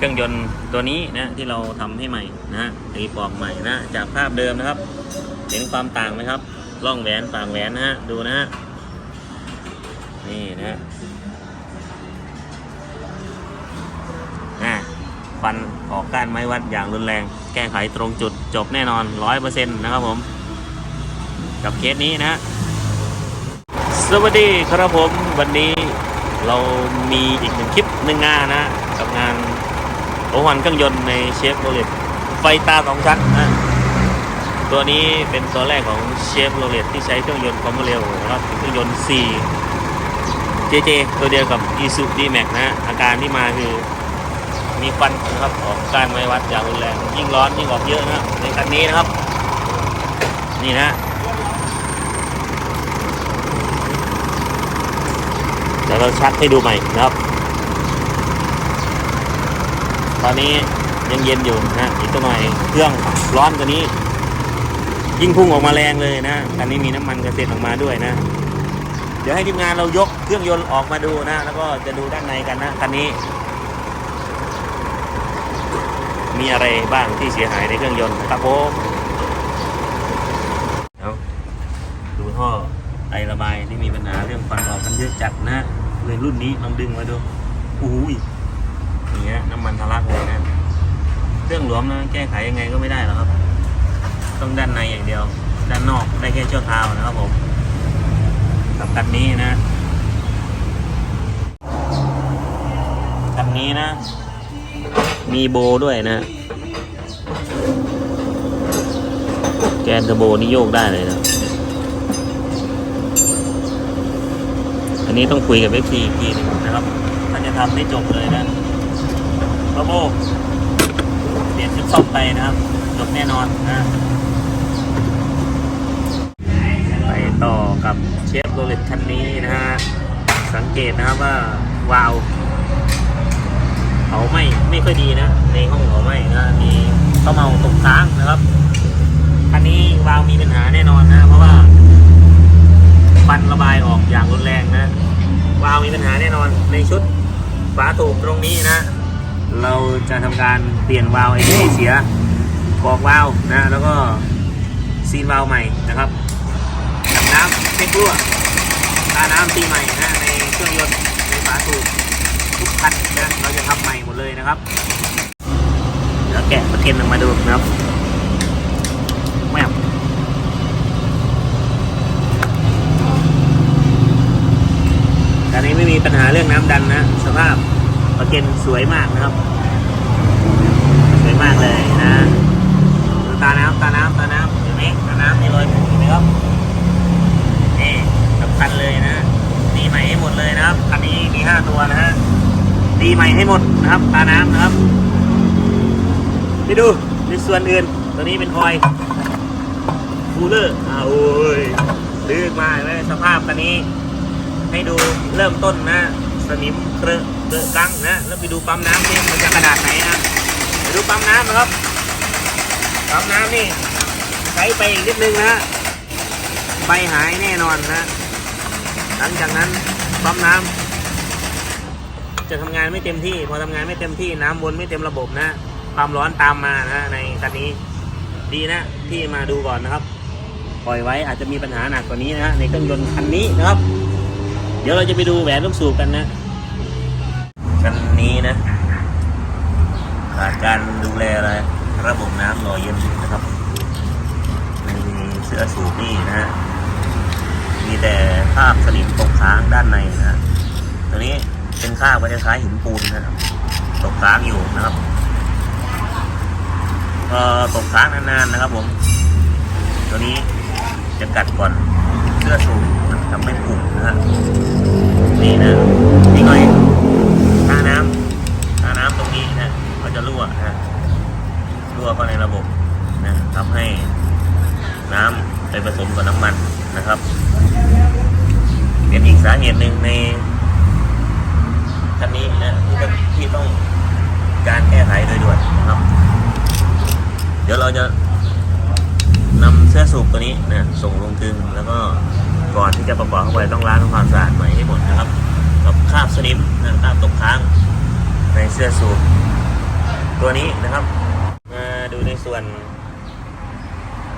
เครื่องยนต์ตัวนี้นะที่เราทำให้ใหม่นะตีปอกใหม่นะจากภาพเดิมนะครับ เห็นความต่างไหมครับร่องแหวนปากแหวนนะฮะดูนะฮะนี่นะฮะอะฟันออกก้านไม้วัดอย่างรุนแรง แก้ไขตรงจุดจบแน่นอนร้อยเปอร์เซ็นต์นะครับผม กับเคสนี้นะฮะสวัสดีครับผมวันนี้เรามีอีกหนึ่งคลิปหนึ่งงานนะ กับงาน โอวันเครื่องยนต์ในเชฟโรเลตไฟตาสองชั้นนะตัวนี้เป็นตัวแรกของเชฟโรเลตที่ใช้เครื่องยนต์ความเร็วนะครับเครื่องยนต์ 4 JJ ตัวเดียวกับ i s u d m a x นะฮะอาการที่มาคือมีควันนะครับออกการไม้วัดอย่างรุนแรงยิ่งร้อนยิ่งออกเยอะนะในคันนี้นะครับ นี่นะเดี๋ยวเราชักให้ดูใหม่นะครับ ตอนนี้ยังเย็นอยู่นะอีกตัวหน่อยเครื่องร้อนกว่านี้ ยิ่งพุ่งออกมาแรงเลยนะคันนี้มีน้ำมันกระเซ็นออกมาด้วยนะ เดี๋ยวให้ทีมงานเรายกเครื่องยนต์ออกมาดูนะ แล้วก็จะดูด้านในกันนะคันนี้ มีอะไรบ้างที่เสียหายในเครื่องยนต์ครับผมเอาดูท่อไอระบายที่มีปัญหาเรื่องควันออกกันเยอะจัดนะเลยรุ่นนี้ลองดึงมาดูอุ้ยอย่า งี้ยน้ำมันทะลักเลยนะเครื่องหลวมนะแก้ไขยังไงก็ไม่ได้หรอกครับ ต้องด้านในอย่างเดียว ด้านนอกได้แค่ชั่วคราวนะครับผมกับคันนี้นะคันนี้นะ มีโบด้วยนะ แกนเทอร์โบนี่โยกได้เลยนะอันนี้ต้องคุยกับเอฟซีอีกทีนึงนะครับ ถ้าจะทำให้จบเลยนะ เทอร์โบเปลี่ยนชุดซ่อมไปนะครับจบแน่นอนนะ ไปต่อกับเชฟโรเลตคันนี้นะฮะ สังเกตนะครับว่าวาล์วเขาไม่ไม่ค่อยดีนะ ในห้องเขาไม่นะมีข้าเมาตกค้างนะครับคันนี้วาล์วมีปัญหาแน่นอนนะ เพราะว่าควันระบายออกอย่างรุนแรงนะ วาล์วมีปัญหาแน่นอนในชุดฝาตูบตรงนี้นะ เราจะทำการเปลี่ยนวาล์วไอ้ที่เสียกอกวาล์วนะแล้วก็ซีนวาล์วใหม่นะครับกับน้ำเช็ครั่วตาน้ำตีใหม่นะในเครื่องยนต์ในฝาสูบทุกคันนะเราจะทำใหม่หมดเลยนะครับเดี๋ยวแกะประเก็นออกมาดูนะครับแม่ตอนนี้ไม่มีปัญหาเรื่องน้ำดันนะสภาพ ประเก็นสวยมากนะครับ สวยมากเลยนะตาน้ำตาน้ำตาน้ำเห็นไหมตาน้ำในรอยบุ๋มเห็นไหมครับนี่สำคัญเลยนะตีใหม่ให้หมดเลยนะครับคันนี้มีห้าตัวนะฮะตีใหม่ให้หมดนะครับตาน้ำนะครับไปดูในส่วนอื่นตัวนี้เป็นคอยคูลเลอร์อ่าโอ้ยลึกมากเลยสภาพคันนี้ ให้ดูเริ่มต้นนะ สนิมเครอะ เครอะกังนะ แล้วไปดูปั๊มน้ำนี่มันจะขนาดไหนนะไปดูปั๊มน้ำนะครับ ปั๊มน้ำนี่ใช้ไปอีกนิดนึงนะใบหายแน่นอนนะ หลังจากนั้นปั๊มน้ำจะทำงานไม่เต็มที่ พอทำงานไม่เต็มที่น้ำวนไม่เต็มระบบนะ ความร้อนตามมานะในคันนี้ดีนะที่มาดูก่อนนะครับ ปล่อยไว้อาจจะมีปัญหาหนักกว่านี้นะในเครื่องยนต์คันนี้นะครับ เดี๋ยวเราจะไปดูแหวนลูกสูบกันนะ คันนี้นะขาดการดูแลอะไรระบบน้ำหล่อเย็นนะครับในเสื้อสูบนี่นะฮะมีแต่คราบสนิมตกค้างด้านในนะฮะตัวนี้เป็นคราบคล้ายหินปูนนะครับตกค้างอยู่นะครับพอตกค้างนานๆนะครับ ผม ตัวนี้จะกัดก่อนเสื้อสูบมันทำให้ผุนะฮะนี่นะนี่หน่อยท่าน้ำท่าน้ำตรงนี้นะก็จะรั่วนะรั่วเข้าในระบบนะทำให้น้ำไป ผสมกับน้ำมันนะครับ เป็นอีกสาเหตุหนึ่งในคันนี้นะที่ต้องที่ต้องการแก้ไขโดยด่วนนะครับ เดี๋ยวเราจะนำเสื้อสูบตัวนี้นะส่งลงกึงแล้วก็ก่อนที่จะประกอบเข้าไปต้องล้างทำความสะอาดใหม่ให้หมดนะครับ กับคราบสนิมนะคราบตกค้างในเสื้อสูบตัวนี้นะครับ มาดูในส่วน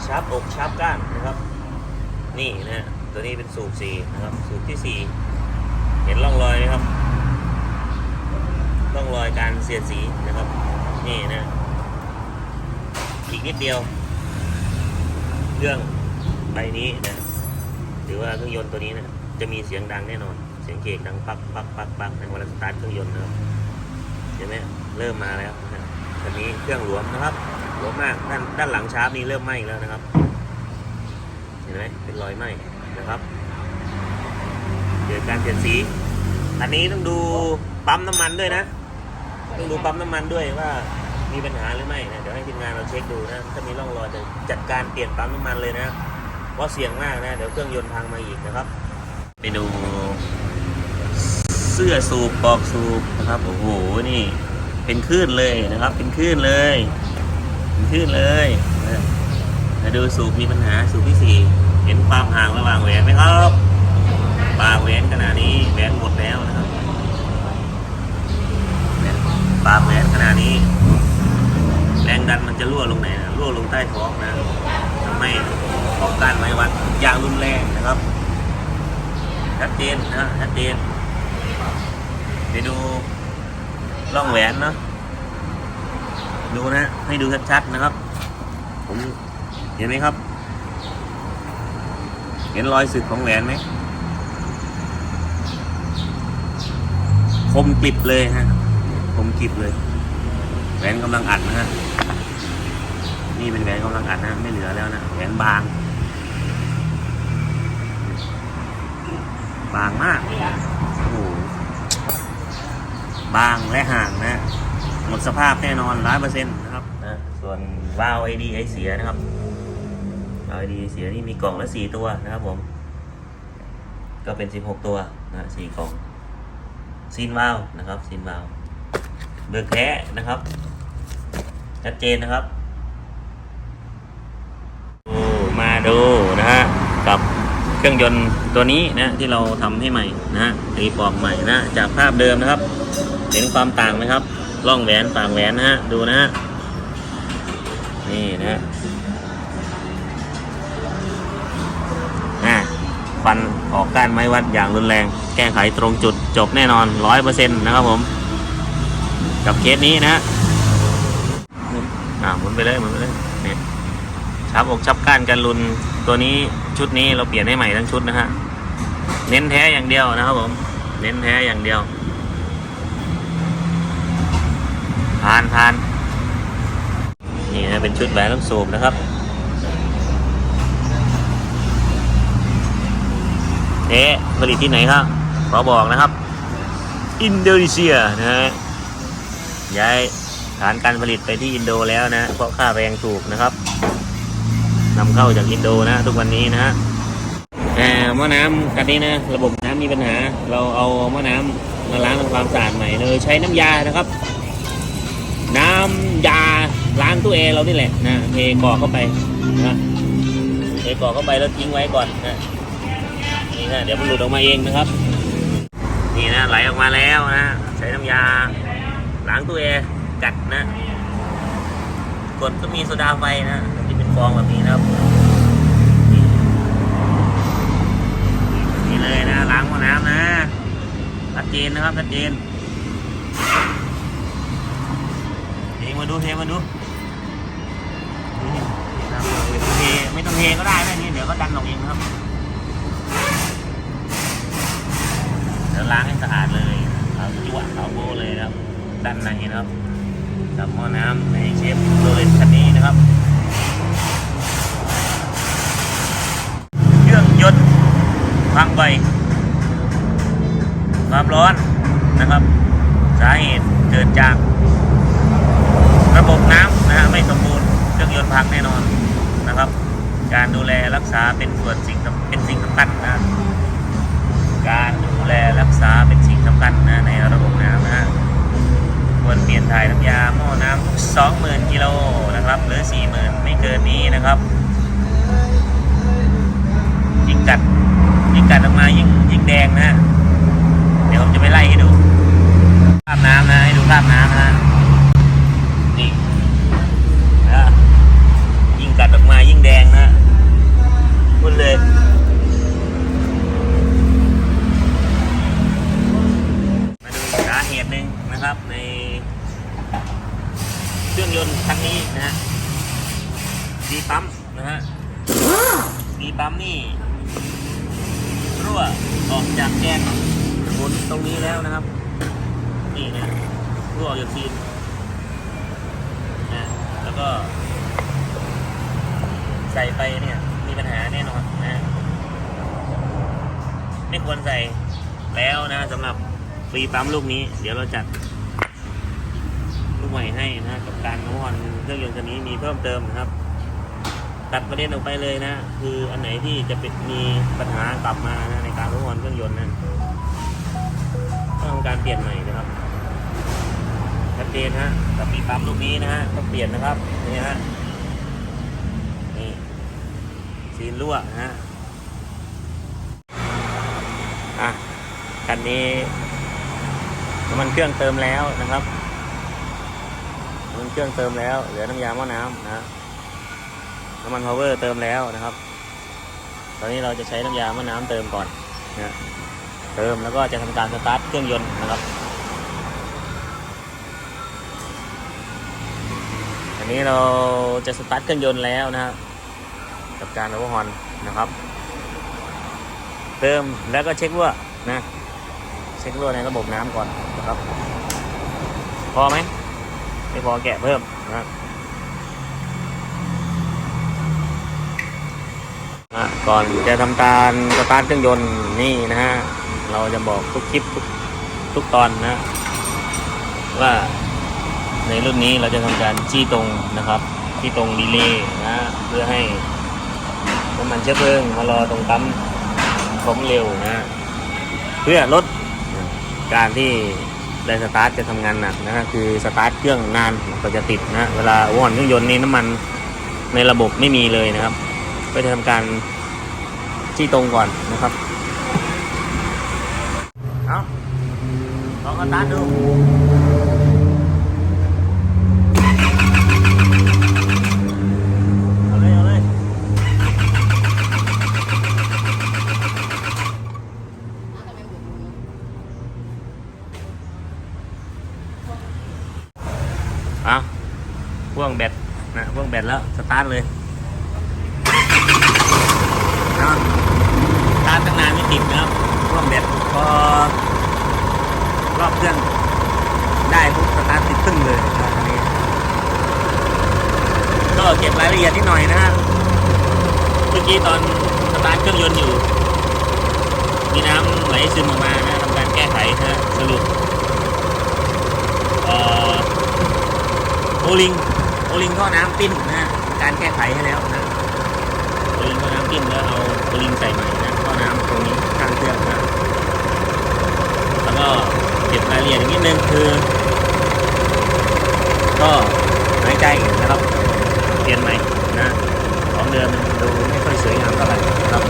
ชาร์ปอกชาร์ปก้านนะครับ นี่นะตัวนี้เป็นสูบสีนะครับสูบที่สี่เห็นร่องรอยไหมครับร่องรอยการเสียดสีนะครับ นี่นะอีกนิดเดียว เครื่องใบนี้นะหรือว่าเครื่องยนต์ตัวนี้นะจะมีเสียงดังแน่นอน เสียงเกกดังปักปักปักปักในเวลาสตาร์ทเครื่องยนต์นะครับเห็นไหมเริ่มมาแล้วนะตอนนี้เครื่องหลวมนะครับ หลวมมากด้านด้านหลังชาร์ปนี่เริ่มไหม้แล้วนะครับ เห็นไหมเป็นรอยไหม้นะครับเกิดการเปลี่ยนสีอันนี้ต้องดูปั๊มน้ำมันด้วยนะต้องดูปั๊มน้ำมันด้วยว่ามีปัญหาหรือไม่นะเดี๋ยวให้ทีมงานเราเช็คดูนะถ้ามีร่องรอยจะจัดการเปลี่ยนปั๊มน้ำมันเลยนะเพราะเสี่ยงมากนะเดี๋ยวเครื่องยนต์พังมาอีกนะครับ ไปดูเสื้อสูบปอกสูบนะครับโอ้โหนี่เป็นคลื่นเลยนะครับ เป็นคลื่นเลย เป็นเลยมาดูสูบมีปัญหาสูบที่สี่เห็นความห่างระหว่างแหวนไหมครับปากแหวนขนาดนี้แหวนหมดแล้วนะครับปากแหวนขนาดนี้ แรงดันมันจะรั่วลงไหนนะรั่วลงใต้ท้องนะทำให้ของการไม้วัดอย่างรุนแรงนะครับชัดเจนนะชัดเจนไปดูร่องแหวนเนาะ ดูนะ ให้ดูชัดๆนะครับ ผมเห็นไหมครับ เห็นรอยสึกของแหวนไหมคมกริบเลยฮะผมกริบเลย แหวนกำลังอัดนะฮะนี่เป็นแหวนกำลังอัดนะไม่เหลือแล้วนะแหวนบาง บางมากโอ้โหบางและห่างนะ มดสภาพแน่นอนร้อยเปอร์เซ็นต์นะครับนะส่วนวาล์วไอดีไอเสียนะครับวาล์วไอดีเสียนี่มีกล่องละสี่ตัวนะครับผม ก็เป็นสิบหกตัวนะสี่กล่องซีนวาล์วนะครับซีนวาล์วเบอร์แท้นะครับชัดเจนนะครับมาดูนะฮะกับเครื่องยนต์ตัวนี้นะที่เราทำให้ใหม่นะฮะตีปลอกใหม่นะจากภาพเดิมนะครับ เห็นความต่างไหมครับ ร่องแหวนปากแหวนนะฮะ ดูนะฮะ นี่นะฮะอะฟันออกก้านไม้วัดอย่างรุนแรง แก้ไขตรงจุดจบแน่นอนร้อยเปอร์เซ็นต์นะครับผม กับเคสนี้นะฮะอ่าหมุนไปเลยหมุนไปเลยเนี่ยชับอกชับก้านกันรุนตัวนี้ชุดนี้เราเปลี่ยนให้ใหม่ทั้งชุดนะฮะ เน้นแท้อย่างเดียวนะครับผม เน้นแท้อย่างเดียว ผ่านผ่านนี่นะเป็นชุดแหวนลูกสูบนะครับเทผลิตที่ไหนครับขอบอกนะครับ อินโดนีเซียนะฮะย้ายฐานการผลิตไปที่อินโดแล้วนะ เพราะค่าแรงถูกนะครับนำเข้าจากอินโดนะ ทุกวันนี้นะฮะอ่าหม้อน้ำกันนี้นะ ระบบน้ำมีปัญหา เราเอาหม้อน้ำมาล้างทำความสะอาดใหม่เลยใช้น้ำยานะครับ น้ำยาล้างตู้แอร์เรานี่แหละนะเทกรอกเข้าไปนะเทกรอกเข้าไปแล้วทิ้งไว้ก่อนนะนี่นะเดี๋ยวมันหลุดออกมาเองนะครับ นี่นะไหลออกมาแล้วนะใช้น้ำยาล้างตู้แอร์กัดนะกดก็มีโซดาไฟนะที่เป็นฟองแบบนี้นะครับนี่เลยนะล้างห้องน้ำนะชัดเจนนะครับชัดเจน มาดูเทมาดูนี่นะครับไม่ต้องเทไม่ต้องเทก็ได้นะนี่เดี๋ยวก็ดันออกเองนะครับเดี๋ยวล้างให้สะอาดเลยเอาจั่วเอาโบเลยนะครับด้านในนะครับกับหม้อน้ำในเชฟโรเลตคันนี้นะครับ เครื่องยนต์พังไปความร้อนนะครับ สาเหตุเกิดจาก ระบบน้ำนะฮะไม่สมบูรณ์เครื่องยนต์พังแน่นอนนะครับ การดูแลรักษาเป็นส่วนสิ่งเป็นสิ่งสำคัญนะการดูแลรักษาเป็นสิ่งสำคัญนะในระบบน้ำนะฮะควรเปลี่ยนถ่ายน้ำยาหม้อน้ำทุกสองหมื่นกิโลนะครับหรือสี่หมื่นไม่เกินนี้นะครับยิ่งกัดยิ่งกัดออกมายิ่งยิ่งแดงนะ เดี๋ยวผมจะไปไล่ให้ดูภาพน้ำนะให้ดูภาพน้ำนะฮะนี่ แดงนะพุ่ นเลย มาดูสาเหตุหนึ่งนะครับในเครื่องยนต์คันนี้นะฮะดีปั๊มนะฮะดีปั๊มนี่รั่วออกจากแกนบนตรงนี้แล้วนะครับ นี่นะรั่วออกจากซีนนะแล้วก็ใส่ไปเนี่ย แน่นอนนะไม่ควรใส่แล้วนะสำหรับฟรีปั๊มลูกนี้ เดี๋ยวเราจัดลูกใหม่ให้นะกับการน้ำมันเครื่องยนต์คันนี้มีเพิ่มเติมนะครับ ตัดประเด็นออกไปเลยนะ คืออันไหนที่จะเป็นมีปัญหากลับมานะในการน้ำมันเครื่องยนต์นั้นต้องทำการเปลี่ยนใหม่นะครับชัดเจนฮะกับฟรีปั๊มลูกนี้นะฮะต้องเปลี่ยนนะครับนี่ฮะนี่ซี นรั่วนะฮะอะคันนี้น้ำมันเครื่องเติมแล้วนะครับน้ำมันเครื่องเติมแล้ว เหลือน้ำยาหม้อน้ำนะน้ำมันพาวเวอร์เติมแล้วนะครับ ตอนนี้เราจะใช้น้ำยาหม้อน้ำเติมก่อนนะเติมแล้วก็จะทำการสตาร์ทเครื่องยนต์นะครับ อันนี้เราจะสตาร์ทเครื่องยนต์แล้วนะครับ กับการโอเวอร์ฮอนนะครับ เติมแล้วก็เช็ครั่วนะ เช็ครั่วในระบบน้ำก่อนนะครับ พอไหมไม่พอแกะเพิ่มนะครับอะก่อนจะทำการสตาร์ทเครื่องยนต์นี่นะฮะเราจะบอกทุกคลิปทุกทุกตอนนะ ว่าในรุ่นนี้เราจะทำการจี้ตรงนะครับจี้ตรงดีเลย์นะเพื่อให้ น้ำมันเชื้อเพลิงมารอตรงปั๊มของเร็วนะ เพื่อลดการที่ได้สตาร์ทจะทำงานหนักนะฮะคือสตาร์ทเครื่องนานก็จะติดนะเวลาว่อนเครื่องยนต์นี่น้ำมันในระบบไม่มีเลยนะครับ ก็จะทำการจี้ตรงก่อนนะครับเอาลองสตาร์ทดูเอาเลยเอาเลย เอาพ่วงแบตนะพ่วงแบตแล้ว สตาร์ทเลยเอาสตาร์ทตั้งนานไม่ติดนะครับพ่วงแบตพอรอบเครื่องได้ปุ๊บสตาร์ทติดตึ้งเลยนะอันนี้ก็เก็บรายละเอียดนิดหน่อยนะฮะเมื่อกี้ตอนสตาร์ทเครื่องยนต์อยู่ มีน้ำไหลซึมออกมานะทำการแก้ไขนะสรุปเอ่อ โอลิง โอลิงท่อน้ำปิ้นนะการแก้ไขให้แล้วนะโอลิงท่อน้ำปิ้นแล้วเอาโอลิงใส่ใหม่นะท่อน้ำตรงนี้ข้างเครื่องนะแล้วก็เก็บรายละเอียดอีกนิดนึงคือ ก็หายใจนะครับเปลี่ยนใหม่นะของเดิมมันดูไม่ค่อยสวยงามเท่าไหร่นะครับ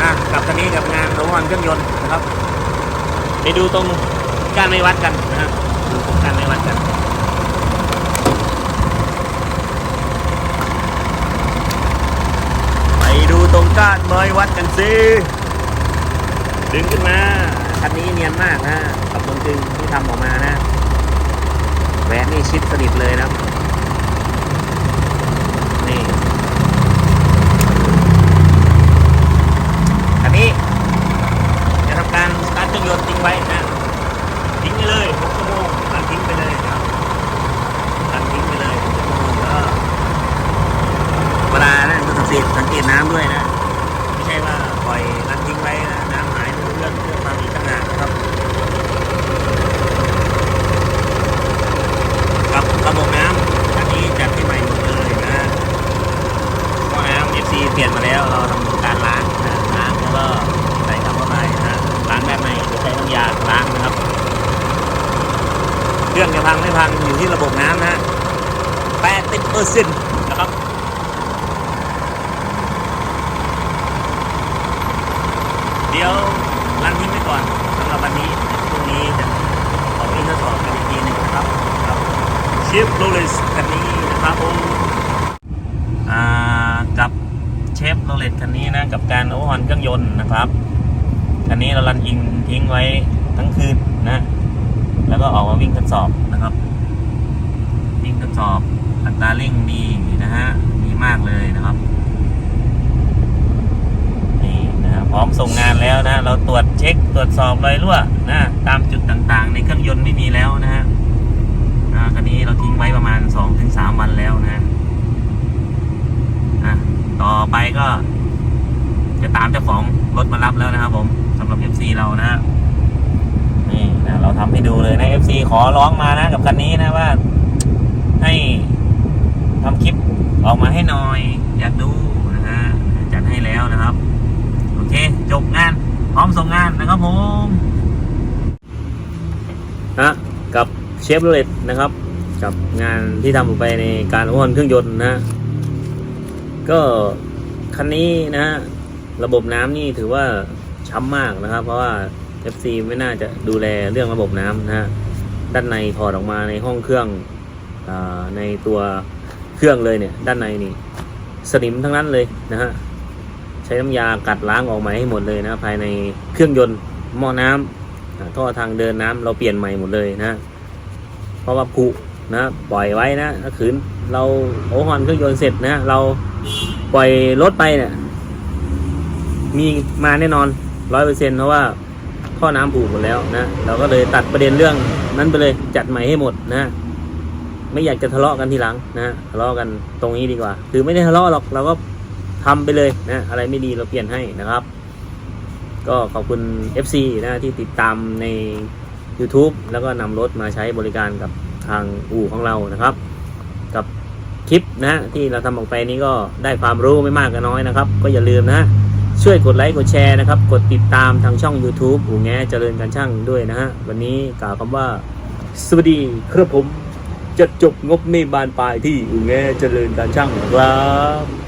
อะกลับคันนี้กับงานระว่างเครื่องยนต์นะครับ ไปดูตรงการไม่วัดกันนะดูตรงการไม่วัดกัน ไปดูตรง ก้านไม้วัดกันสิดึงขึ้นมาคันนี้เนียนมากนะกับตรงดึงที่ทำออกมานะแหวนนี่ชิดสนิทเลยนะนี่คันนี้จะทำการสตาร์ทเครื่องยนต์ทิ้งไว้นะทิ้งไปเลย6ชั่วโมงตัดทิ้งไปเลยครับตัดทิ้งไปเลย6ชั่วโมงแล้วเวลานะก็สังเกตสังเกตน้ำด้วยนะ ไม่ใช่ว่าปล่อยรันทิ้งไว้นะน้ำหายเรื่องเรื่องความอีกต่างหากนะครับ กับระบบน้ำอันนี้จัดให้ใหม่หมดเลยนะหม้อน้ำ FC เปลี่ยนมาแล้วเราทำการล้างนะล้างแล้วก็ใส่คำเข้าไปนะล้างแบบไหนจะใช้น้ำยาล้างนะครับ เครื่องจะพังไม่พังอยู่ที่ระบบน้ำนะแปดสิบเปอร์เซ็นต์นะครับ เดี๋ยวรันทิ้งไว้ก่อนสำหรับวันนี้พรุ่งนี้จะขอวิ่งทดสอบกันอีกทีหนึ่ง นะครับครับชิปโรเลสคันนี้นะครับผมอ่าฟโรเลตคันนี้นะกับการโอวอร์ฮอนเครื่องยนต์นะครับคันนี้เราลันยิงทิ้งไว้ทั้งคืนนะแล้วก็ออกมาวิ่งทดสอบนะครับ วิ่งทดสอบอัตราเร่งดีนะฮะดีมากเลยนะครับนี่นะพร้อมส่งงานแล้วนะ เราตรวจเช็คตรวจสอบรอยรั่วนะตามจุดต่างๆ ในเครื่องยนต์ไม่มีแล้วนะฮะอ่าคันนี้เราทิ้งไว้ประมาณ 2-3 วันแล้วนะอะต่อไป ก็ จะตามเจ้าของรถมารับแล้วนะครับ ผมสำหรับ FC เรานะฮะนี่นะเราทำให้ดูเลยนะ FC ขอร้องมานะ กับคันนี้นะว่า ให้ทำคลิปออกมาให้หน่อย อยากดูนะฮะจัดให้แล้วนะครับ โอเค จบงาน พร้อมส่งงานนะครับผมนะกับเชฟโรเลตนะครับ กับงานที่ทำไปในการอ้วนเครื่องยนต์นะ ก็ คันนี้นะฮะระบบน้ำนี่ถือว่าช้ำมากนะครับ เพราะว่า FC ไม่น่าจะดูแลเรื่องระบบน้ำนะฮะด้านในถอดออกมาในห้องเครื่องอในตัวเครื่องเลยเนี่ย ด้านในนี่ สนิมทั้งนั้นเลยนะฮะใช้น้ำยากัดล้างออกมาให้หมดเลยนะภายในเครื่องยนต์หม้อน้ำอ่าท่อทางเดินน้ำเราเปลี่ยนใหม่หมดเลยนะ เพราะว่าผุนะปล่อยไว้นะถ้าขืน เราโอเวอร์ฮอนเครื่องยนต์เสร็จนะเราปล่อยรถไปเนี่ย มีมาแน่นอนร้อยเปอร์เซ็นเพราะว่าท่อน้ำผูกหมดแล้วนะเราก็เลยตัดประเด็นเรื่องนั้นไปเลยจัดใหม่ให้หมดนะ ไม่อยากจะทะเลาะกันทีหลังนะทะเลาะกันตรงนี้ดีกว่า คือไม่ได้ทะเลาะหรอกเราก็ทำไปเลยนะอะไรไม่ดีเราเปลี่ยนให้นะครับ ก็ขอบคุณ FC นะที่ติดตามใน YouTube แล้วก็นำรถมาใช้บริการกับทางอู่ของเรานะครับ คลิปนะที่เราทำออกไปนี้ก็ได้ความรู้ไม่มากก็น้อยนะครับ ก็อย่าลืมนะ ช่วยกดไลค์กดแชร์นะครับ กดติดตามทางช่อง YouTube หูแง่เจริญการช่างด้วยนะฮะวันนี้กล่าวคำว่าสวัสดีครับผมจะจบงบไม่บานปลายที่อู่แงเจริญการช่างครับ